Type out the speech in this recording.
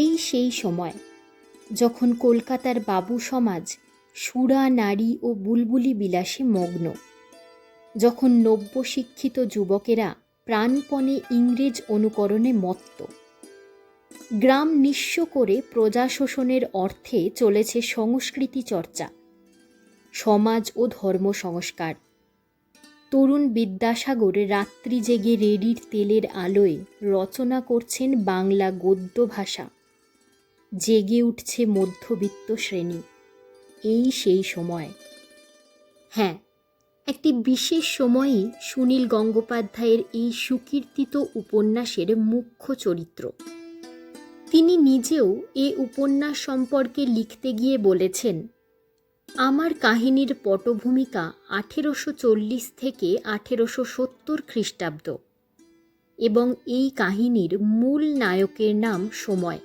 এই সেই সময়, যখন কলকাতার বাবু সমাজ সুরা, নারী ও বুলবুলি বিলাসে মগ্ন, যখন নব্য শিক্ষিত যুবকেরা প্রাণপণে ইংরেজ অনুকরণে মত্ত, গ্রাম নিঃস্ব করে প্রজা শোষণের অর্থে চলেছে সংস্কৃতি চর্চা, সমাজ ও ধর্ম সংস্কার। তরুণ বিদ্যাসাগর রাত্রি জেগে রেডির তেলের আলোয় রচনা করছেন বাংলা গদ্য ভাষা। জেগে উঠছে মধ্যবিত্ত শ্রেণি। এই সেই সময়। হ্যাঁ একটি বিশেষ সময়েই সুনীল গঙ্গোপাধ্যায়ের এই সুকীর্তিত উপন্যাসের মুখ্য চরিত্র। তিনি নিজেও এ উপন্যাস সম্পর্কে লিখতে গিয়ে বলেছেন, আমার কাহিনীর পটভূমিকা আঠেরোশো চল্লিশ থেকে আঠেরোশো সত্তর খ্রিস্টাব্দ এবং এই কাহিনীর মূল নায়কের নাম সময়।